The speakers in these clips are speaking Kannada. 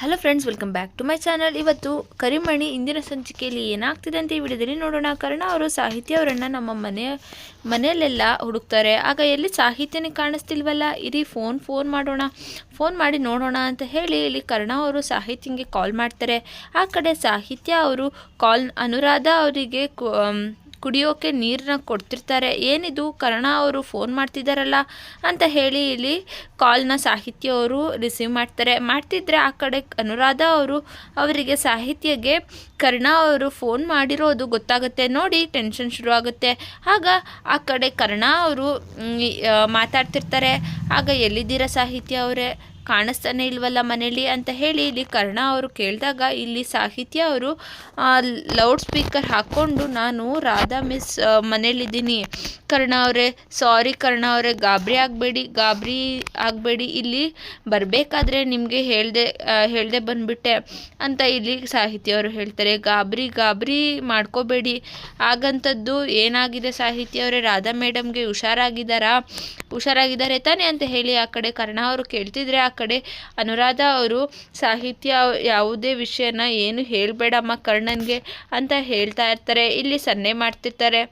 Hello friends welcome back to my channel ಇವತ್ತು ಕರಿಮಣಿ ಇಂದಿನ ಸಂಚಿಕೆಯಲ್ಲಿ ಏನಾಗ್ತಿದೆ ಅಂತ ಈ ವಿಡಿಯೋದಲ್ಲಿ ನೋಡೋಣ. ಕಾರಣ ಅವರು ಸಾಹಿತ್ಯ ಅವರನ್ನು ನಮ್ಮ ಮನೆ, ಮನೆಯಲ್ಲೆಲ್ಲ ಹುಡುಕ್ತಾರೆ. ಆಗ ಎಲ್ಲಿ ಸಾಹಿತ್ಯನೇ ಕಾಣಿಸ್ತಿಲ್ವಲ್ಲ? ಇರಿ ಫೋನ್ ಫೋನ್ ಮಾಡೋಣ. ಫೋನ್ ಮಾಡಿ ನೋಡೋಣ ಅಂತ ಹೇಳಿ ಇಲ್ಲಿ ಕರ್ಣ ಅವರು ಸಾಹಿತ್ಯಂಗೆ ಕಾಲ್ ಮಾಡ್ತಾರೆ. ಆ ಕಡೆ ಸಾಹಿತ್ಯ ಅವರು ಕಾಲ್ ಅನುರಾಧ ಅವರಿಗೆ ಕುಡಿಯೋಕೆ ನೀರನ್ನ ಕೊಡ್ತಿರ್ತಾರೆ. ಏನಿದು? ಕರ್ಣ ಅವರು ಫೋನ್ ಮಾಡ್ತಿದ್ದಾರಲ್ಲ ಅಂತ ಹೇಳಿ ಇಲ್ಲಿ ಕಾಲ್ನ ಸಾಹಿತ್ಯ ಅವರು ರಿಸೀವ್ ಮಾಡ್ತಾರೆ. ಮಾಡ್ತಿದ್ರೆ ಆ ಕಡೆ ಅನುರಾಧ ಅವರು ಅವರಿಗೆ ಸಾಹಿತ್ಯಗೆ ಕರ್ಣ ಅವರು ಫೋನ್ ಮಾಡಿರೋದು ಗೊತ್ತಾಗುತ್ತೆ. ನೋಡಿ ಟೆನ್ಷನ್ ಶುರು ಆಗುತ್ತೆ ಆಗ ಆ ಕಡೆ ಕರ್ಣ ಅವರು ಮಾತಾಡ್ತಿರ್ತಾರೆ. ಆಗ ಎಲ್ಲಿದ್ದೀರಾ ಸಾಹಿತ್ಯ ಅವರೇ? ಕಾಣಿಸ್ತಾನೆ ಇಲ್ವಲ್ಲ ಮನೇಲಿ ಅಂತ ಹೇಳಿ ಇಲ್ಲಿ ಕರ್ಣ ಅವರು ಕೇಳಿದಾಗ ಇಲ್ಲಿ ಸಾಹಿತ್ಯ ಅವರು ಲೌಡ್ ಸ್ಪೀಕರ್ ಹಾಕ್ಕೊಂಡು ನಾನು ರಾಧಾ ಮಿಸ್ ಮನೇಲಿದ್ದೀನಿ. ಕರ್ಣ ಅವರೇ ಸಾರಿ ಕರ್ಣ ಅವರೇ, ಗಾಬರಿ ಆಗಬೇಡಿ ಗಾಬರಿ ಆಗಬೇಡಿ, ಇಲ್ಲಿ ಬರಬೇಕಾದ್ರೆ ನಿಮಗೆ ಹೇಳ್ದೆ ಹೇಳ್ದೆ ಬಂದುಬಿಟ್ಟೆ ಅಂತ ಇಲ್ಲಿ ಸಾಹಿತ್ಯ ಅವರು ಹೇಳ್ತಾರೆ. ಗಾಬರಿ ಗಾಬರಿ ಮಾಡ್ಕೋಬೇಡಿ. ಆಗಂಥದ್ದು ಏನಾಗಿದೆ ಸಾಹಿತ್ಯ ಅವರೇ? ರಾಧಾ ಮೇಡಮ್ಗೆ ಹುಷಾರಾಗಿದ್ದಾರಾ? ಹುಷಾರಾಗಿದ್ದಾರೆ ತಾನೇ ಅಂತ ಹೇಳಿ ಆ ಕಡೆ ಕರ್ಣ ಅವರು ಕೇಳ್ತಿದ್ರೆ ಆ ಕಡೆ ಅನುರಾಧ ಅವರು ಸಾಹಿತ್ಯ ಯಾವುದೇ ವಿಷಯನ ಏನು ಹೇಳಬೇಡಮ್ಮ ಕರ್ಣನ್ಗೆ ಅಂತ ಹೇಳ್ತಾ ಇರ್ತಾರೆ. ಇಲ್ಲಿ ಸನ್ನೆ ಮಾಡ್ತಿರ್ತಾರೆ.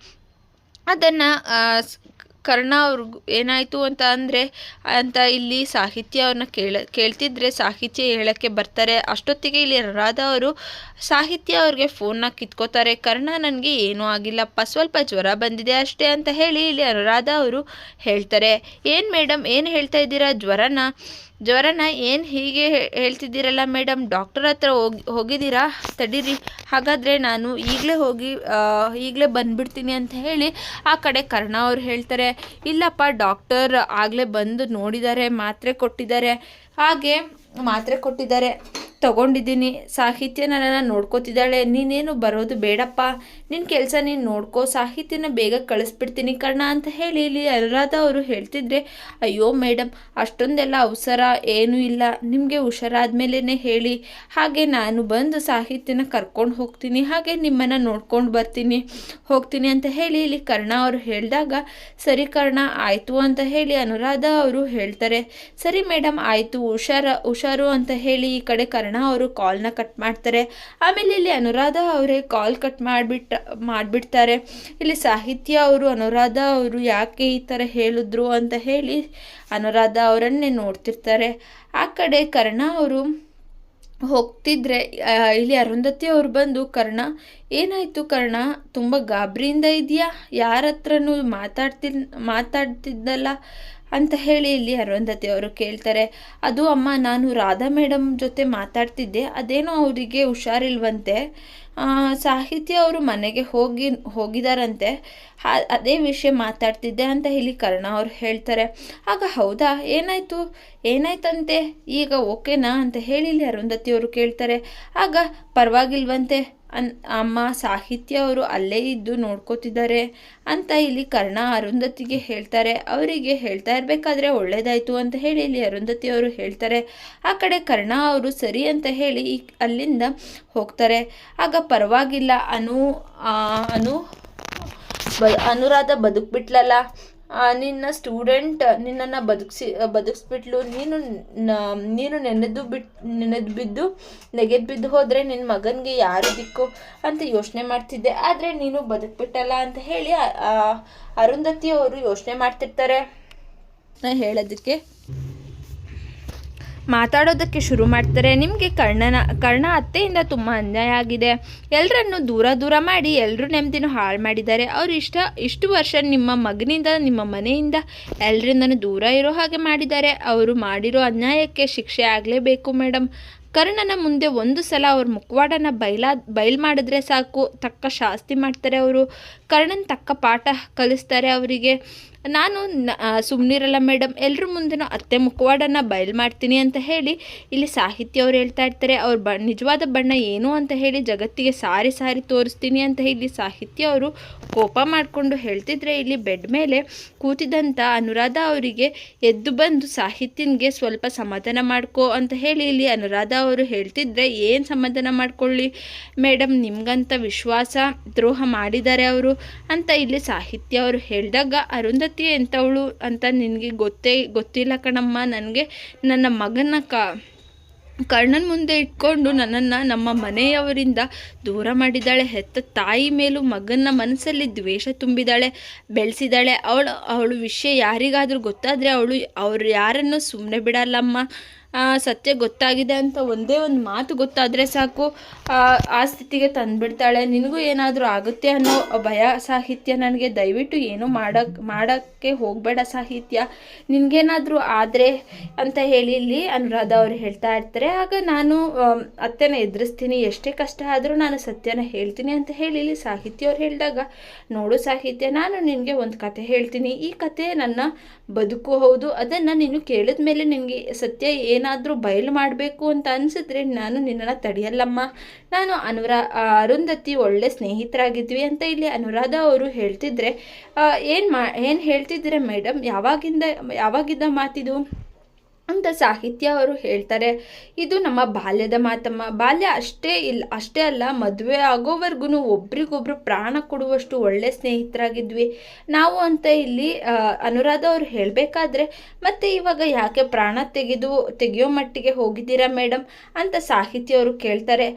ಅದನ್ನು ಕರ್ಣ ಅವ್ರಿಗೂ ಏನಾಯಿತು ಅಂತ ಅಂದರೆ, ಅಂತ ಇಲ್ಲಿ ಸಾಹಿತ್ಯ ಅವ್ರನ್ನ ಕೇಳ, ಕೇಳ್ತಿದ್ರೆ ಸಾಹಿತ್ಯ ಹೇಳೋಕ್ಕೆ ಬರ್ತಾರೆ. ಅಷ್ಟೊತ್ತಿಗೆ ಇಲ್ಲಿ ರಾಧ ಅವರು ಸಾಹಿತ್ಯ ಅವ್ರಿಗೆ ಫೋನ್ನ ಕಿತ್ಕೋತಾರೆ. ಕರ್ಣ, ನನಗೆ ಏನೂ ಆಗಿಲ್ಲಪ್ಪ, ಸ್ವಲ್ಪ ಜ್ವರ ಬಂದಿದೆ ಅಷ್ಟೇ ಅಂತ ಹೇಳಿ ಇಲ್ಲಿ ಅನುರಾಧ ಅವರು ಹೇಳ್ತಾರೆ. ಏನು ಮೇಡಮ್, ಏನು ಹೇಳ್ತಾ ಇದ್ದೀರಾ? ಜ್ವರನ? ಜ್ವರನ ಏನು ಹೀಗೆ ಹೇಳ್ತಿದ್ದೀರಲ್ಲ ಮೇಡಮ್ ಡಾಕ್ಟರ್ ಹತ್ರ ಹೋಗಿ, ಹೋಗಿದ್ದೀರಾ? ತಡೀರಿ. ಹಾಗಾದರೆ ನಾನು ಈಗಲೇ ಹೋಗಿ ಈಗಲೇ ಬಂದುಬಿಡ್ತೀನಿ ಅಂತ ಹೇಳಿ ಆ ಕಡೆ ಕರ್ಣ ಅವ್ರು ಹೇಳ್ತಾರೆ, ಇಲ್ಲಪ್ಪ, ಡಾಕ್ಟರ್ ಆಗಲೇ ಬಂದು ನೋಡಿದ್ದಾರೆ, ಮಾತ್ರೆ ಕೊಟ್ಟಿದ್ದಾರೆ. ಹಾಗೆ ಮಾತ್ರೆ ಕೊಟ್ಟಿದ್ದಾರೆ. ತಗೊಂಡಿದ್ದೀನಿ. ಸಾಹಿತ್ಯ ನನ್ನನ್ನು ನೋಡ್ಕೋತಿದ್ದಾಳೆ. ನೀನೇನು ಬರೋದು ಬೇಡಪ್ಪ. ನಿನ್ನ ಕೆಲಸ ನೀನು ನೋಡ್ಕೋ. ಸಾಹಿತ್ಯನ ಬೇಗ ಕಳಿಸ್ಬಿಡ್ತೀನಿ ಕರ್ಣ ಅಂತ ಹೇಳಿ ಇಲ್ಲಿ ಅನುರಾಧ ಅವರು ಹೇಳ್ತಿದ್ರೆ, ಅಯ್ಯೋ ಮೇಡಮ್ ಅಷ್ಟೊಂದೆಲ್ಲ ಅವಸರ ಏನೂ ಇಲ್ಲ. ನಿಮಗೆ ಹುಷಾರಾದ ಮೇಲೇ ಹೇಳಿ. ಹಾಗೆ ನಾನು ಬಂದು ಸಾಹಿತ್ಯನ ಕರ್ಕೊಂಡು ಹೋಗ್ತೀನಿ. ಹಾಗೆ ನಿಮ್ಮನ್ನು ನೋಡ್ಕೊಂಡು ಬರ್ತೀನಿ. ಹೋಗ್ತೀನಿ ಅಂತ ಹೇಳಿ ಇಲ್ಲಿ ಕರ್ಣ ಅವರು ಹೇಳಿದಾಗ, ಸರಿ ಕರ್ಣ, ಆಯಿತು ಅಂತ ಹೇಳಿ ಅನುರಾಧ ಅವರು ಹೇಳ್ತಾರೆ. ಸರಿ ಮೇಡಮ್ ಆಯಿತು. ಹುಷಾರ, ಹುಷಾರು ಅಂತ ಹೇಳಿ ಈ ಕಡೆ ಕರ್ಣ ಅವರು ಕಾಲ್ನ ಕಟ್ ಮಾಡ್ತಾರೆ. ಆಮೇಲೆ ಇಲ್ಲಿ ಅನುರಾಧ ಅವರೇ ಕಾಲ್ ಕಟ್ ಮಾಡಿಬಿಟ್ಟ, ಮಾಡಿಬಿಡ್ತಾರೆ. ಇಲ್ಲಿ ಸಾಹಿತ್ಯ ಅವರು, ಅನುರಾಧ ಅವರು ಯಾಕೆ ಈ ಥರ ಹೇಳಿದ್ರು ಅಂತ ಹೇಳಿ ಅನುರಾಧ ಅವರನ್ನೇ ನೋಡ್ತಿರ್ತಾರೆ. ಆ ಕಡೆ ಕರ್ಣ ಅವರು ಹೋಗ್ತಿದ್ರೆ ಇಲ್ಲಿ ಅರುಂಧತಿ ಅವರು ಬಂದು, ಕರ್ಣ, ಏನಾಯಿತು ಕರ್ಣ? ತುಂಬ ಗಾಬರಿಯಿಂದ ಇದೆಯಾ? ಯಾರ ಹತ್ರನೂ ಮಾತಾಡ್ತಿ ಮಾತಾಡ್ತಿದ್ದಲ್ಲ? ಅಂತ ಹೇಳಿ ಇಲ್ಲಿ ಅರುಂಧತಿ ಅವರು ಕೇಳ್ತಾರೆ, ಅದು ಅಮ್ಮ, ನಾನು ರಾಧಾ ಮೇಡಮ್ ಜೊತೆ ಮಾತಾಡ್ತಿದ್ದೆ, ಅದೇನೋ ಅವರಿಗೆ ಹುಷಾರಿಲ್ವಂತೆ. ಸಾಹಿತ್ಯ ಅವರು ಮನೆಗೆ ಹೋಗಿ, ಹೋಗಿದಾರಂತೆ. ಅದೇ ವಿಷಯ ಮಾತಾಡ್ತಿದ್ದೆ ಅಂತ ಇಲ್ಲಿ ಕರ್ಣ ಅವರು ಹೇಳ್ತಾರೆ. ಆಗ ಹೌದಾ, ಏನಾಯಿತು? ಏನಾಯ್ತಂತೆ? ಈಗ ಓಕೆನಾ? ಅಂತ ಹೇಳಿ ಇಲ್ಲಿ ಅರುಂಧತಿ ಅವರು ಕೇಳ್ತಾರೆ. ಆಗ ಪರವಾಗಿಲ್ವಂತೆ. ಅನ್, ಅಮ್ಮ ಸಾಹಿತ್ಯ ಅವರು ಅಲ್ಲೇ ಇದ್ದು ನೋಡ್ಕೋತಿದ್ದಾರೆ ಅಂತ ಇಲ್ಲಿ ಕರ್ಣ ಅರುಂಧತಿಗೆ ಹೇಳ್ತಾರೆ. ಅವರಿಗೆ ಹೇಳ್ತಾ ಇರಬೇಕಾದ್ರೆ ಒಳ್ಳೇದಾಯಿತು ಅಂತ ಹೇಳಿ ಇಲ್ಲಿ ಅರುಂಧತಿ ಅವರು ಹೇಳ್ತಾರೆ. ಆ ಕಡೆ ಕರ್ಣ ಅವರು ಸರಿ ಅಂತ ಹೇಳಿ ಅಲ್ಲಿಂದ ಹೋಗ್ತಾರೆ. ಆಗ ಪರವಾಗಿಲ್ಲ, ಅನು ಅನು, ಬ, ಅನುರಾಧ ಬದುಕ್ಬಿಟ್ಲಲ್ಲ. ನಿನ್ನ ಸ್ಟೂಡೆಂಟ್ ನಿನ್ನನ್ನು ಬದುಕಿಸಿ ಬದುಕಿಸ್ಬಿಟ್ಲು. ನೀನು ನೀನು ನೆನೆದು ಬಿಟ್ಟು ನೆನೆದು ಬಿದ್ದು, ನೆಗೆದು ಬಿದ್ದು ಹೋದರೆ ನಿನ್ನ ಮಗನಿಗೆ ಯಾರು ದಿಕ್ಕು ಅಂತ ಯೋಚನೆ ಮಾಡ್ತಿದ್ದೆ. ಆದರೆ ನೀನು ಬದುಕ್ಬಿಟ್ಟಲ್ಲ ಅಂತ ಹೇಳಿ ಅರುಂಧತಿ ಅವರು ಯೋಚನೆ ಮಾಡ್ತಿರ್ತಾರೆ. ಹೇಳೋದಕ್ಕೆ ಮಾತಾಡೋದಕ್ಕೆ ಶುರು ಮಾಡ್ತಾರೆ. ನಿಮಗೆ ಕರ್ಣನ, ಕರ್ಣ ಅತ್ತೆಯಿಂದ ತುಂಬ ಅನ್ಯಾಯ ಆಗಿದೆ. ಎಲ್ಲರನ್ನು ದೂರ ದೂರ ಮಾಡಿ ಎಲ್ಲರೂ ನೆಮ್ಮದಿನೂ ಹಾಳು ಮಾಡಿದ್ದಾರೆ. ಅವರು ಇಷ್ಟ, ಇಷ್ಟು ವರ್ಷ ನಿಮ್ಮ ಮಗನಿಂದ, ನಿಮ್ಮ ಮನೆಯಿಂದ ಎಲ್ಲರಿಂದನೂ ದೂರ ಇರೋ ಹಾಗೆ ಮಾಡಿದ್ದಾರೆ. ಅವರು ಮಾಡಿರೋ ಅನ್ಯಾಯಕ್ಕೆ ಶಿಕ್ಷೆ ಆಗಲೇಬೇಕು ಮೇಡಮ್ ಕರ್ಣನ ಮುಂದೆ ಒಂದು ಸಲ ಅವ್ರ ಮುಖವಾಡನ ಬೈಲಾ ಬಯಲು ಮಾಡಿದ್ರೆ ಸಾಕು. ತಕ್ಕ ಶಾಸ್ತಿ ಮಾಡ್ತಾರೆ ಅವರು. ಕರ್ಣನ ತಕ್ಕ ಪಾಠ ಕಲಿಸ್ತಾರೆ ಅವರಿಗೆ. ನಾನು ಸುಮ್ಮನಿರಲ್ಲ ಮೇಡಮ್ ಎಲ್ಲರ ಮುಂದೆನೂ ಅತ್ತೆ ಮುಖವಾಡನ್ನು ಬಯಲು ಮಾಡ್ತೀನಿ ಅಂತ ಹೇಳಿ ಇಲ್ಲಿ ಸಾಹಿತ್ಯ ಅವ್ರು ಹೇಳ್ತಾ ಇರ್ತಾರೆ, ಅವ್ರ ಬ, ನಿಜವಾದ ಬಣ್ಣ ಏನು ಅಂತ ಹೇಳಿ ಜಗತ್ತಿಗೆ ಸಾರಿ ಸಾರಿ ತೋರಿಸ್ತೀನಿ ಅಂತ ಇಲ್ಲಿ ಸಾಹಿತ್ಯ ಅವರು ಕೋಪ ಮಾಡಿಕೊಂಡು ಹೇಳ್ತಿದ್ರೆ ಇಲ್ಲಿ ಬೆಡ್ ಮೇಲೆ ಕೂತಿದ್ದಂಥ ಅನುರಾಧ ಅವರಿಗೆ ಎದ್ದು ಬಂದು ಸಾಹಿತ್ಯನಿಗೆ ಸ್ವಲ್ಪ ಸಮಾಧಾನ ಮಾಡ್ಕೋ ಅಂತ ಹೇಳಿ ಇಲ್ಲಿ ಅನುರಾಧ ಅವರು ಹೇಳ್ತಿದ್ರೆ, ಏನು ಸಮಾಧಾನ ಮಾಡ್ಕೊಳ್ಳಿ? ಮೇಡಮ್ ನಿಮ್ಗಂತ ವಿಶ್ವಾಸ, ದ್ರೋಹ ಮಾಡಿದ್ದಾರೆ ಅವರು ಅಂತ ಇಲ್ಲಿ ಸಾಹಿತ್ಯ ಅವರು ಹೇಳಿದಾಗ ಅರುಂಧತಿ ಎಂಥವಳು ಅಂತ ನಿನಗೆ ಗೊತ್ತೇ, ಗೊತ್ತಿಲ್ಲ ಕಣಮ್ಮ. ನನಗೆ ನನ್ನ ಮಗನ ಕ, ಕರ್ಣನ ಮುಂದೆ ಇಟ್ಕೊಂಡು ನನ್ನನ್ನು ನಮ್ಮ ಮನೆಯವರಿಂದ ದೂರ ಮಾಡಿದ್ದಾಳೆ. ಹೆತ್ತ ತಾಯಿ ಮೇಲೂ ಮಗನ ಮನಸ್ಸಲ್ಲಿ ದ್ವೇಷ ತುಂಬಿದಾಳೆ ಬೆಳೆಸಿದಾಳೆ ಅವಳು ಅವಳು ವಿಷಯ ಯಾರಿಗಾದರೂ ಗೊತ್ತಾದರೆ ಅವಳು, ಅವ್ರು ಯಾರನ್ನು ಸುಮ್ಮನೆ ಬಿಡಲ್ಲಮ್ಮ. ಸತ್ಯ ಗೊತ್ತಾಗಿದೆ ಅಂತ ಒಂದೇ ಒಂದು ಮಾತು ಗೊತ್ತಾದರೆ ಸಾಕು. ಆ, ಸ್ಥಿತಿಗೆ ತಂದುಬಿಡ್ತಾಳೆ. ನಿನಗೂ ಏನಾದರೂ ಆಗುತ್ತೆ ಅನ್ನೋ ಭಯ ಸಾಹಿತ್ಯ ನನಗೆ ದಯವಿಟ್ಟು ಏನು ಮಾಡಕ್ಕೆ ಮಾಡೋಕ್ಕೆ ಹೋಗಬೇಡ ಸಾಹಿತ್ಯ. ನಿನಗೇನಾದರೂ ಆದರೆ ಅಂತ ಹೇಳಿ ಇಲ್ಲಿ ಅನುರಾಧ ಅವರು ಹೇಳ್ತಾ ಇರ್ತಾರೆ. ಆಗ ನಾನು ಅತ್ತೆನ ಎದುರಿಸ್ತೀನಿ. ಎಷ್ಟೇ ಕಷ್ಟ ಆದರೂ ನಾನು ಸತ್ಯನ ಹೇಳ್ತೀನಿ ಅಂತ ಹೇಳಿ ಇಲ್ಲಿ ಸಾಹಿತ್ಯ ಅವ್ರು ಹೇಳಿದಾಗ ನೋಡು ಸಾಹಿತ್ಯ ನಾನು ನಿನಗೆ ಒಂದು ಕತೆ ಹೇಳ್ತೀನಿ. ಈ ಕತೆ ನನ್ನ ಬದುಕು ಹೌದು. ಅದನ್ನು ನೀನು ಕೇಳಿದ ಮೇಲೆ ನಿನಗೆ ಸತ್ಯ ಏನಾದರೂ ಬಯಲು ಮಾಡಬೇಕು ಅಂತ ಅನಿಸಿದ್ರೆ ನಾನು ನಿನ್ನನ್ನ ತಡೆಯಲ್ಲಮ್ಮ. ನಾನು ಅನುರಾ ಅರುಂಧತಿ ಒಳ್ಳೆ ಸ್ನೇಹಿತರಾಗಿದ್ವಿ ಅಂತ ಇಲ್ಲಿ ಅನುರಾಧ ಅವರು ಹೇಳ್ತಿದ್ರೆ ಏನು ಮಾ, ಏನು ಹೇಳ್ತಿದ್ರೆ ಮೇಡಮ್? ಯಾವಾಗಿಂದ, ಯಾವಾಗಿದ್ದ ಮಾತಿದು? ಅಂತ ಸಾಹಿತ್ಯ ಅವರು ಹೇಳ್ತಾರೆ. ಇದು ನಮ್ಮ ಬಾಲ್ಯದ ಮಾತಮ್ಮ. ಬಾಲ್ಯ ಅಷ್ಟೇ ಇಲ್ಲ ಅಷ್ಟೇ ಅಲ್ಲ, ಮದುವೆ ಆಗೋವರೆಗೂ ಒಬ್ರಿಗೊಬ್ರು ಪ್ರಾಣ ಕೊಡುವಷ್ಟು ಒಳ್ಳೆ ಸ್ನೇಹಿತರಾಗಿದ್ವಿ. ನಾವು ಅಂತ ಇಲ್ಲಿ ಅನುರಾಧ ಅವರು ಹೇಳಬೇಕಾದ್ರೆ, ಮತ್ತೆ ಇವಾಗ ಯಾಕೆ ಪ್ರಾಣ ತೆಗೆದು, ತೆಗೆಯೋ ಮಟ್ಟಿಗೆ ಹೋಗಿದ್ದೀರಾ ಮೇಡಮ್ ಅಂತ ಸಾಹಿತ್ಯ ಅವರು ಕೇಳ್ತಾರೆ.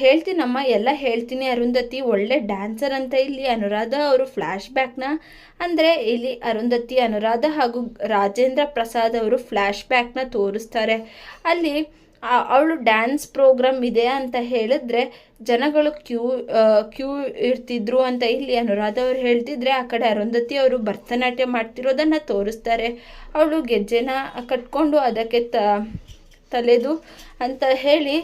ಹೇಳ್ತೀನಮ್ಮ, ಎಲ್ಲ ಹೇಳ್ತೀನಿ. ಅರುಂಧತಿ ಒಳ್ಳೆ ಡ್ಯಾನ್ಸರ್ ಅಂತ ಇಲ್ಲಿ ಅನುರಾಧ ಅವರು ಫ್ಲ್ಯಾಶ್ ಬ್ಯಾಕ್ನ ಅಂದರೆ ಇಲ್ಲಿ ಅರುಂಧತಿ, ಅನುರಾಧ ಹಾಗೂ ರಾಜೇಂದ್ರ ಪ್ರಸಾದ್ ಅವರು ಫ್ಲ್ಯಾಶ್ ಬ್ಯಾಕ್ನ ತೋರಿಸ್ತಾರೆ. ಅಲ್ಲಿ ಅವಳು ಡ್ಯಾನ್ಸ್ ಪ್ರೋಗ್ರಾಮ್ ಇದೆ ಅಂತ ಹೇಳಿದ್ರೆ, ಜನಗಳು ಕ್ಯೂ ಕ್ಯೂ ಇರ್ತಿದ್ರು ಅಂತ ಇಲ್ಲಿ ಅನುರಾಧ ಅವರು ಹೇಳ್ತಿದ್ರೆ, ಆ ಕಡೆ ಅರುಂಧತಿ ಅವರು ಭರತನಾಟ್ಯ ಮಾಡ್ತಿರೋದನ್ನು ತೋರಿಸ್ತಾರೆ. ಅವಳು ಗೆಜ್ಜೆನ ಕಟ್ಕೊಂಡು ಅದಕ್ಕೆ ತ ತಲೆದು ಅಂತ ಹೇಳಿ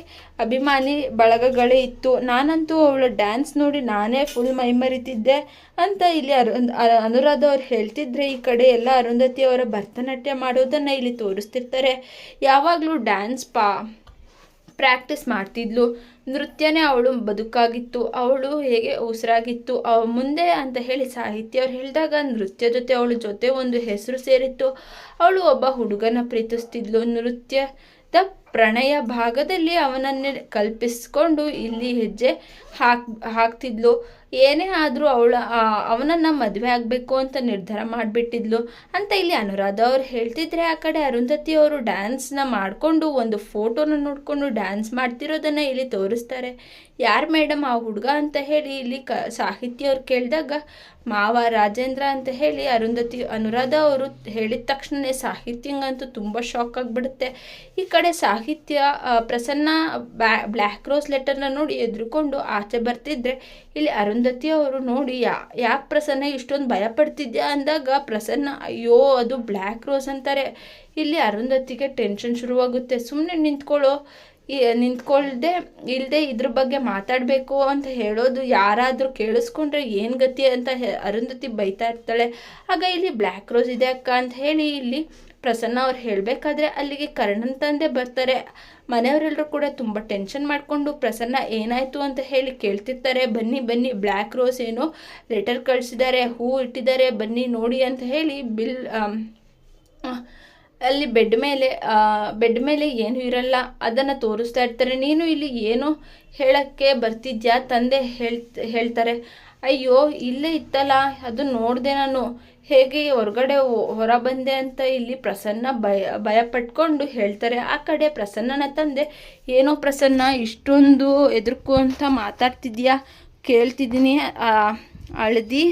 ಅಭಿಮಾನಿ ಬಳಗಗಳೇ ಇತ್ತು. ನಾನಂತೂ ಅವಳ ಡ್ಯಾನ್ಸ್ ನೋಡಿ ನಾನೇ ಫುಲ್ ಮೈಮರಿತಿದ್ದೆ ಅಂತ ಇಲ್ಲಿ ಅರು ಅನುರಾಧ ಅವ್ರು ಹೇಳ್ತಿದ್ರೆ ಈ ಕಡೆ ಎಲ್ಲ ಅರುಂಧತಿ ಅವರ ಭರತನಾಟ್ಯ ಮಾಡೋದನ್ನು ಇಲ್ಲಿ ತೋರಿಸ್ತಿರ್ತಾರೆ. ಯಾವಾಗಲೂ ಡ್ಯಾನ್ಸ್ ಪಾ ಪ್ರಾಕ್ಟೀಸ್ ಮಾಡ್ತಿದ್ಲು. ನೃತ್ಯನೇ ಅವಳು ಬದುಕಾಗಿತ್ತು. ಅವಳು ಹೇಗೆ ಉಸಿರಾಗಿತ್ತು. ಅವ ಮುಂದೆ ಅಂತ ಹೇಳಿ ಸಾಹಿತ್ಯ ಅವ್ರು ಹೇಳಿದಾಗ ನೃತ್ಯ ಜೊತೆ ಅವಳ ಜೊತೆ ಒಂದು ಹೆಸರು ಸೇರಿತ್ತು. ಅವಳು ಒಬ್ಬ ಹುಡುಗನ ಪ್ರೀತಿಸ್ತಿದ್ಲು. да? ಪ್ರಣಯ ಭಾಗದಲ್ಲಿ ಅವನನ್ನೇ ಕಲ್ಪಿಸ್ಕೊಂಡು ಇಲ್ಲಿ ಹೆಜ್ಜೆ ಹಾಕ್, ಹಾಕ್ತಿದ್ಲು. ಏನೇ ಆದರೂ ಅವಳ ಅವನನ್ನು ಮದುವೆ ಆಗಬೇಕು ಅಂತ ನಿರ್ಧಾರ ಮಾಡಿಬಿಟ್ಟಿದ್ಲು ಅಂತ ಇಲ್ಲಿ ಅನುರಾಧ ಅವ್ರು ಹೇಳ್ತಿದ್ರೆ ಆ ಕಡೆ ಅರುಂಧತಿ ಅವರು ಡ್ಯಾನ್ಸ್ನ ಮಾಡಿಕೊಂಡು ಒಂದು ಫೋಟೋನ ನೋಡಿಕೊಂಡು ಡ್ಯಾನ್ಸ್ ಮಾಡ್ತಿರೋದನ್ನು ಇಲ್ಲಿ ತೋರಿಸ್ತಾರೆ. ಯಾರು ಮೇಡಮ್ ಆ ಹುಡುಗ ಅಂತ ಹೇಳಿ ಇಲ್ಲಿ ಕ ಸಾಹಿತ್ಯ ಅವ್ರು ಕೇಳಿದಾಗ ಮಾವ ರಾಜೇಂದ್ರ ಅಂತ ಹೇಳಿ ಅರುಂಧತಿ, ಅನುರಾಧ ಅವರು ಹೇಳಿದ ತಕ್ಷಣ ಸಾಹಿತ್ಯಂಗಂತೂ ತುಂಬ ಶಾಕ್ ಆಗಿಬಿಡುತ್ತೆ. ಈ ಕಡೆ ಸಾಹಿತ್ಯ ಪ್ರಸನ್ನ ಬ್ಲ್ಯಾಕ್ ರೋಸ್ ಲೆಟರ್ನ ನೋಡಿ ಎದ್ರುಕೊಂಡು ಆಚೆ ಬರ್ತಿದ್ರೆ, ಇಲ್ಲಿ ಅರುಂಧತಿ ಅವರು ನೋಡಿ, ಯಾ, ಯಾಕೆ ಪ್ರಸನ್ನ ಇಷ್ಟೊಂದು ಭಯಪಡ್ತಿದ್ಯಾ ಅಂದಾಗ, ಪ್ರಸನ್ನ, ಅಯ್ಯೋ, ಅದು ಬ್ಲ್ಯಾಕ್ ರೋಸ್ ಅಂತಾರೆ. ಇಲ್ಲಿ ಅರುಂಧತಿಗೆ ಟೆನ್ಷನ್ ಶುರುವಾಗುತ್ತೆ. ಸುಮ್ಮನೆ ನಿಂತ್ಕೊಳ್ಳೋ ನಿಂತ್ಕೊಳ್ಳದೆ ಇಲ್ಲದೆ ಇದ್ರ ಬಗ್ಗೆ ಮಾತಾಡಬೇಕು ಅಂತ ಹೇಳೋದು ಯಾರಾದರೂ ಕೇಳಿಸ್ಕೊಂಡ್ರೆ ಏನು ಗತಿ ಅಂತ ಅರುಂಧತಿ ಬೈತಾ ಇರ್ತಾಳೆ. ಆಗ ಇಲ್ಲಿ ಬ್ಲ್ಯಾಕ್ ರೋಸ್ ಇದೆ ಅಕ್ಕ ಅಂತ ಹೇಳಿ ಇಲ್ಲಿ ಪ್ರಸನ್ನ ಅವ್ರು ಹೇಳಬೇಕಾದ್ರೆ ಅಲ್ಲಿಗೆ ಕರ್ಣನ್ ತಂದೆ ಬರ್ತಾರೆ. ಮನೆಯವರೆಲ್ಲರೂ ಕೂಡ ತುಂಬ ಟೆನ್ಷನ್ ಮಾಡಿಕೊಂಡು, ಪ್ರಸನ್ನ, ಏನಾಯಿತು ಅಂತ ಹೇಳಿ ಕೇಳ್ತಿರ್ತಾರೆ. ಬನ್ನಿ ಬನ್ನಿ ಬ್ಲ್ಯಾಕ್ ರೋಸ್ ಏನೋ ಲೆಟರ್ ಕಳಿಸಿದ್ದಾರೆ, ಹೂ ಇಟ್ಟಿದ್ದಾರೆ, ಬನ್ನಿ ನೋಡಿ ಅಂತ ಹೇಳಿ ಬಿಲ್ ಅಲ್ಲಿ ಬೆಡ್ ಮೇಲೆ ಬೆಡ್ ಮೇಲೆ ಏನು ಇರಲ್ಲ. ಅದನ್ನು ತೋರಿಸ್ತಾ ಇರ್ತಾರೆ. ನೀನು ಇಲ್ಲಿ ಏನು ಹೇಳೋಕ್ಕೆ ಬರ್ತಿದ್ಯಾ? ತಂದೆ ಹೇಳ್ತ, ಹೇಳ್ತಾರೆ. ಅಯ್ಯೋ, ಇಲ್ಲೇ ಇತ್ತಲ್ಲ, ಅದು ನೋಡಿದೆ ನಾನು. ಹೇಗೆ ಹೊರಗಡೆ ಹೊರ ಬಂದೆ ಅಂತ ಇಲ್ಲಿ ಪ್ರಸನ್ನ ಭಯ ಭಯ ಪಟ್ಕೊಂಡು ಹೇಳ್ತಾರೆ. ಆ ಕಡೆ ಪ್ರಸನ್ನನ ತಂದೆ, ಏನೋ ಪ್ರಸನ್ನ, ಇಷ್ಟೊಂದು ಎದುರ್ಕು ಅಂತ ಮಾತಾಡ್ತಿದ್ಯಾ? ಕೇಳ್ತಿದ್ದೀನಿ. ಅಳದಿ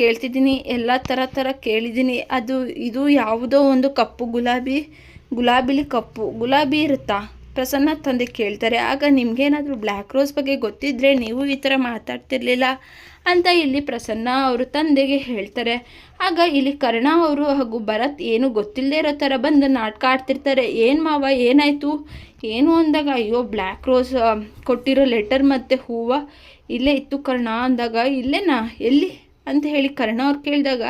ಕೇಳ್ತಿದ್ದೀನಿ. ಎಲ್ಲ ಥರ ಥರ ಕೇಳಿದ್ದೀನಿ. ಅದು, ಇದು ಯಾವುದೋ ಒಂದು ಕಪ್ಪು ಗುಲಾಬಿ, ಗುಲಾಬಿಲಿ ಕಪ್ಪು, ಗುಲಾಬಿ ಇರುತ್ತಾ? ಪ್ರಸನ್ನ ತಂದೆ ಕೇಳ್ತಾರೆ. ಆಗ ನಿಮಗೇನಾದರೂ ಬ್ಲ್ಯಾಕ್ ರೋಸ್ ಬಗ್ಗೆ ಗೊತ್ತಿದ್ದರೆ ನೀವು ಈ ಥರ ಮಾತಾಡ್ತಿರ್ಲಿಲ್ಲ. ಅಂತ ಇಲ್ಲಿ ಪ್ರಸನ್ನ ಅವರು ತಂದೆಗೆ ಹೇಳ್ತಾರೆ. ಆಗ ಇಲ್ಲಿ ಕರ್ಣ ಅವರು ಹಾಗೂ ಭರತ್ ಏನು ಗೊತ್ತಿಲ್ಲದೆ ಇರೋ ಥರ ಬಂದು ನಾಟಕ ಆಡ್ತಿರ್ತಾರೆ ಏನು ಮಾವ, ಏನಾಯಿತು? ಏನು ಅಂದಾಗ, ಅಯ್ಯೋ ಬ್ಲ್ಯಾಕ್ ರೋಸ್ ಕೊಟ್ಟಿರೋ ಲೆಟರ್ ಮತ್ತು ಹೂವು ಇಲ್ಲೇ ಇತ್ತು ಕರ್ಣ ಅಂದಾಗ. ಇಲ್ಲೇನಾ? ಎಲ್ಲಿ? ಅಂತ ಹೇಳಿ ಕರ್ಣ ಅವ್ರು ಕೇಳಿದಾಗ,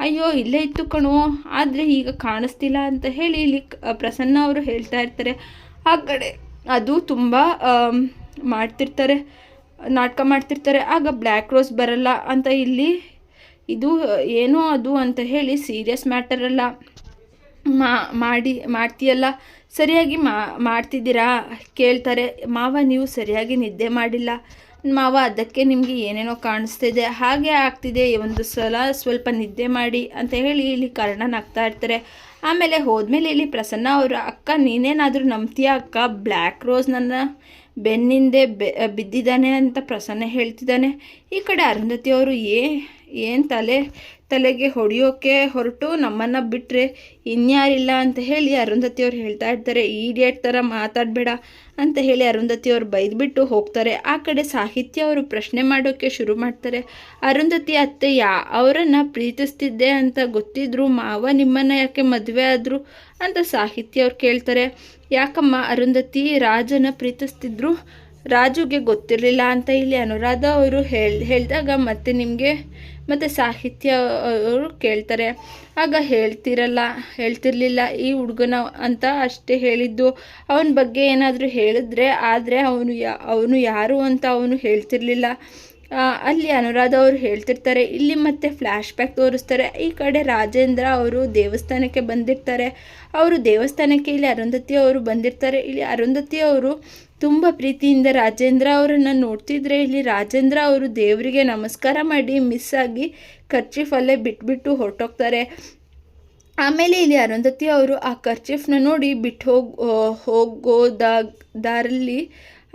ಅಯ್ಯೋ, ಇಲ್ಲೇ ಇತ್ತು ಕಣೋ. ಆದರೆ ಈಗ ಕಾಣಿಸ್ತಿಲ್ಲ ಅಂತ ಹೇಳಿ ಇಲ್ಲಿ ಪ್ರಸನ್ನ ಅವರು ಹೇಳ್ತಾ ಇರ್ತಾರೆ. ಆ ಕಡೆ ಅದು ತುಂಬ ಮಾಡ್ತಿರ್ತಾರೆ. ನಾಟಕ ಮಾಡ್ತಿರ್ತಾರೆ. ಆಗ ಬ್ಲ್ಯಾಕ್ ರೋಸ್ ಬರಲ್ಲ ಅಂತ ಇಲ್ಲಿ ಇದು, ಏನೋ ಅದು ಅಂತ ಹೇಳಿ ಸೀರಿಯಸ್ ಮ್ಯಾಟರ್ ಅಲ್ಲ. ಮಾಡಿ, ಮಾಡ್ತೀಯಲ್ಲ? ಸರಿಯಾಗಿ ಮಾಡ್ತಿದ್ದೀರಾ? ಕೇಳ್ತಾರೆ. ಮಾವ, ನೀವು ಸರಿಯಾಗಿ ನಿದ್ದೆ ಮಾಡಿಲ್ಲ. ಮಾವ, ಅದಕ್ಕೆ ನಿಮಗೆ ಏನೇನೋ ಕಾಣಿಸ್ತಿದೆ. ಹಾಗೆ ಆಗ್ತಿದೆ ಒಂದು ಸಲ. ಸ್ವಲ್ಪ ನಿದ್ದೆ ಮಾಡಿ ಅಂತ ಹೇಳಿ ಇಲ್ಲಿ ಕರ್ಣನಾಗ್ತಾ ಇರ್ತಾರೆ. ಆಮೇಲೆ ಹೋದ್ಮೇಲೆ ಇಲ್ಲಿ ಪ್ರಸನ್ನ ಅವರು ಅಕ್ಕ, ನೀನೇನಾದರೂ ನಂಬ್ತೀಯ ಅಕ್ಕ? ಬ್ಲ್ಯಾಕ್ ರೋಸ್ ನನ್ನ ಬೆನ್ನಿಂದೆ ಬಿದ್ದಿದ್ದಾನೆ ಅಂತ ಪ್ರಸನ್ನ ಹೇಳ್ತಿದ್ದಾನೆ. ಈ ಕಡೆ ಅರುಂಧತಿ ಅವರು, ಏ, ಏನು ತಲೆ, ತಲೆಗೆ ಹೊಡೆಯೋಕೆ ಹೊರಟು ನಮ್ಮನ್ನು ಬಿಟ್ಟರೆ ಇನ್ಯಾರಿಲ್ಲ? ಅಂತ ಹೇಳಿ ಅರುಂಧತಿ ಅವ್ರು ಹೇಳ್ತಾ ಇರ್ತಾರೆ. ಈಡಿಯಟ್ ಥರ ಮಾತಾಡಬೇಡ ಅಂತ ಹೇಳಿ ಅರುಂಧತಿ ಅವ್ರು ಬೈದ್ಬಿಟ್ಟು ಹೋಗ್ತಾರೆ. ಆ ಕಡೆ ಸಾಹಿತ್ಯ ಅವರು ಪ್ರಶ್ನೆ ಮಾಡೋಕ್ಕೆ ಶುರು ಮಾಡ್ತಾರೆ. ಅರುಂಧತಿ ಅತ್ತೆ, ಯಾ, ಅವರನ್ನು ಪ್ರೀತಿಸ್ತಿದ್ದೆ ಅಂತ ಗೊತ್ತಿದ್ರು ಮಾವ ನಿಮ್ಮನ್ನು ಯಾಕೆ ಮದುವೆ ಆದರು? ಅಂತ ಸಾಹಿತ್ಯ ಅವ್ರು ಕೇಳ್ತಾರೆ. ಯಾಕಮ್ಮ ಅರುಂಧತಿ ರಾಜನ ಪ್ರೀತಿಸ್ತಿದ್ರು? ರಾಜುಗೆ ಗೊತ್ತಿರಲಿಲ್ಲ ಅಂತ ಇಲ್ಲಿ ಅನುರಾಧ ಅವರು ಹೇಳ, ಹೇಳಿದಾಗ ಮತ್ತೆ ನಿಮಗೆ, ಮತ್ತು ಸಾಹಿತ್ಯ ಅವರು ಕೇಳ್ತಾರೆ. ಆಗ ಹೇಳ್ತಿರಲ್ಲ, ಹೇಳ್ತಿರ್ಲಿಲ್ಲ ಈ ಹುಡುಗನ ಅಂತ ಅಷ್ಟೇ ಹೇಳಿದ್ದು. ಅವನ ಬಗ್ಗೆ ಏನಾದರೂ ಹೇಳಿದ್ರೆ, ಆದರೆ ಅವನು ಯಾ, ಅವನು ಯಾರು ಅಂತ ಅವನು ಹೇಳ್ತಿರ್ಲಿಲ್ಲ. ಅಲ್ಲಿ ಅನುರಾಧ ಅವರು ಹೇಳ್ತಿರ್ತಾರೆ, ಇಲ್ಲಿ ಮತ್ತೆ ಫ್ಲ್ಯಾಶ್ ಬ್ಯಾಕ್ ತೋರಿಸ್ತಾರೆ. ಈ ಕಡೆ ರಾಜೇಂದ್ರ ಅವರು ದೇವಸ್ಥಾನಕ್ಕೆ ಬಂದಿರ್ತಾರೆ. ಅವರು ದೇವಸ್ಥಾನಕ್ಕೆ ಇಲ್ಲಿ ಅರುಂಧತಿ ಅವರು ಬಂದಿರ್ತಾರೆ. ಇಲ್ಲಿ ಅರುಂಧತಿ ಅವರು ತುಂಬ ಪ್ರೀತಿಯಿಂದ ರಾಜೇಂದ್ರ ಅವರನ್ನು ನೋಡ್ತಿದ್ರೆ ಇಲ್ಲಿ ರಾಜೇಂದ್ರ ಅವರು ದೇವರಿಗೆ ನಮಸ್ಕಾರ ಮಾಡಿ ಮಿಸ್ ಆಗಿ ಖರ್ಚಿಫಲ್ಲೇ ಬಿಟ್ಬಿಟ್ಟು ಹೊರಟೋಗ್ತಾರೆ. ಆಮೇಲೆ ಇಲ್ಲಿ ಅರುಂಧತಿ ಅವರು ಆ ಖರ್ಚಿಫ್ನ ನೋಡಿ ಬಿಟ್ಟು ಹೋಗ್ ಹೋಗೋದಾಗ ದಾರಲ್ಲಿ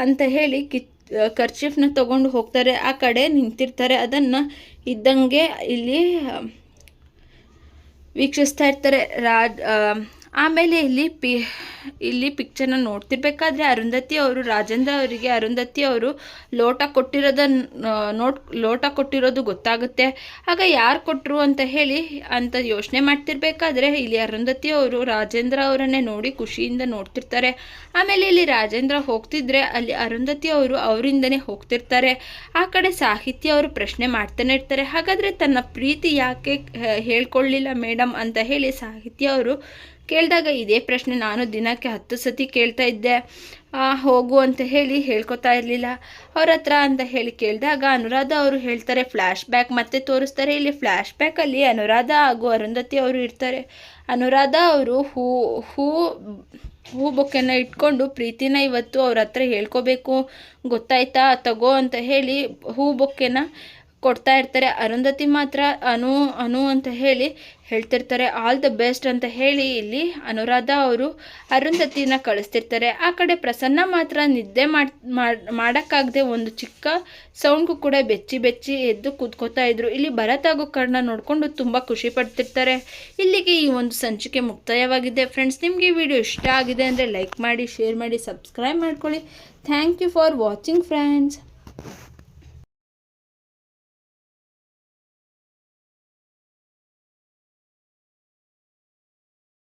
ಅಂತ ಹೇಳಿ ಕಿಚ್ ಕರ್ಚಿಫ್ನ ತಗೊಂಡು ಹೋಗ್ತಾರೆ ಆ ಕಡೆ ನಿಂತಿರ್ತಾರೆ ಅದನ್ನು ಇದ್ದಂಗೆ ಇಲ್ಲಿ ವೀಕ್ಷಿಸ್ತಾ ಇರ್ತಾರೆ. ಆಮೇಲೆ ಇಲ್ಲಿ ಪಿ, ಇಲ್ಲಿ ಪಿಕ್ಚರ್ನ ನೋಡ್ತಿರ್ಬೇಕಾದ್ರೆ ಅರುಂಧತಿ ಅವರು, ರಾಜೇಂದ್ರ ಅವರಿಗೆ ಅರುಂಧತಿ ಅವರು ಲೋಟ ಕೊಟ್ಟಿರೋದನ್ನು ನೋಟ್ ಲೋಟ ಕೊಟ್ಟಿರೋದು ಗೊತ್ತಾಗುತ್ತೆ. ಆಗ ಯಾರು ಕೊಟ್ಟರು ಅಂತ ಹೇಳಿ ಅಂತ ಯೋಚನೆ ಮಾಡ್ತಿರ್ಬೇಕಾದ್ರೆ ಇಲ್ಲಿ ಅರುಂಧತಿ ಅವರು, ರಾಜೇಂದ್ರ ಅವರನ್ನೇ ನೋಡಿ ಖುಷಿಯಿಂದ ನೋಡ್ತಿರ್ತಾರೆ. ಆಮೇಲೆ ಇಲ್ಲಿ ರಾಜೇಂದ್ರ ಹೋಗ್ತಿದ್ರೆ ಅಲ್ಲಿ ಅರುಂಧತಿ ಅವರು ಅವರಿಂದನೇ ಹೋಗ್ತಿರ್ತಾರೆ. ಆ ಕಡೆ ಸಾಹಿತ್ಯ ಅವರು ಪ್ರಶ್ನೆ ಮಾಡ್ತಾನೆ ಇರ್ತಾರೆ. ಹಾಗಾದರೆ ತನ್ನ ಪ್ರೀತಿ ಯಾಕೆ ಹೇಳ್ಕೊಳ್ಳಿಲ್ಲ ಮೇಡಮ್ ಅಂತ ಹೇಳಿ ಸಾಹಿತ್ಯ ಅವರು ಕೇಳಿದಾಗ ಇದೇ ಪ್ರಶ್ನೆ ನಾನು ದಿನಕ್ಕೆ ಹತ್ತು ಸತಿ ಕೇಳ್ತಾ ಇದ್ದೆ. ಹೋಗು ಅಂತ ಹೇಳಿ ಹೇಳ್ಕೊತಾ ಇರಲಿಲ್ಲ. ಅವ್ರ ಹತ್ರ ಅಂತ ಹೇಳಿ ಕೇಳಿದಾಗ ಅನುರಾಧ ಅವರು ಹೇಳ್ತಾರೆ ಫ್ಲ್ಯಾಶ್ ಬ್ಯಾಕ್ ಮತ್ತೆ ತೋರಿಸ್ತಾರೆ. ಇಲ್ಲಿ ಫ್ಲ್ಯಾಶ್ ಬ್ಯಾಕಲ್ಲಿ ಅನುರಾಧ ಹಾಗೂ ಅರುಂಧತಿ ಅವರು ಇರ್ತಾರೆ. ಅನುರಾಧ ಅವರು ಹೂ ಹೂ ಹೂ ಬೊಕ್ಕೆನ ಇಟ್ಕೊಂಡು ಪ್ರೀತಿನ ಇವತ್ತು ಅವ್ರ ಹತ್ರ ಹೇಳ್ಕೋಬೇಕು, ಗೊತ್ತಾಯ್ತಾ, ತಗೋ ಅಂತ ಹೇಳಿ ಹೂ ಬೊಕ್ಕೆನ ಕೊಡ್ತಾ ಇರ್ತಾರೆ. ಅರುಂಧತಿ ಮಾತ್ರ ಅನು ಅನು ಅಂತ ಹೇಳಿ ಹೇಳ್ತಿರ್ತಾರೆ. ಆಲ್ ದ ಬೆಸ್ಟ್ ಅಂತ ಹೇಳಿ ಇಲ್ಲಿ ಅನುರಾಧ ಅವರು ಅರುಂಧತಿನ ಕಳಿಸ್ತಿರ್ತಾರೆ. ಆ ಕಡೆ ಪ್ರಸನ್ನ ಮಾತ್ರ ನಿದ್ದೆ ಮಾಡಿ ಮಾಡೋಕ್ಕಾಗದೆ ಒಂದು ಚಿಕ್ಕ ಸೌಂಡ್ಗೂ ಕೂಡ ಬೆಚ್ಚಿ ಬೆಚ್ಚಿ ಎದ್ದು ಕೂತ್ಕೋತಾ ಇದ್ರು. ಇಲ್ಲಿ ಭರತ್ ಹಾಗೂ ಕರ್ಣ ನೋಡಿಕೊಂಡು ತುಂಬ ಖುಷಿ ಪಡ್ತಿರ್ತಾರೆ. ಇಲ್ಲಿಗೆ ಈ ಒಂದು ಸಂಚಿಕೆ ಮುಕ್ತಾಯವಾಗಿದೆ. ಫ್ರೆಂಡ್ಸ್ ನಿಮಗೆ ವಿಡಿಯೋ ಇಷ್ಟ ಆಗಿದೆ ಅಂದರೆ ಲೈಕ್ ಮಾಡಿ, ಶೇರ್ ಮಾಡಿ, ಸಬ್ಸ್ಕ್ರೈಬ್ ಮಾಡ್ಕೊಳ್ಳಿ. Thank you for watching friends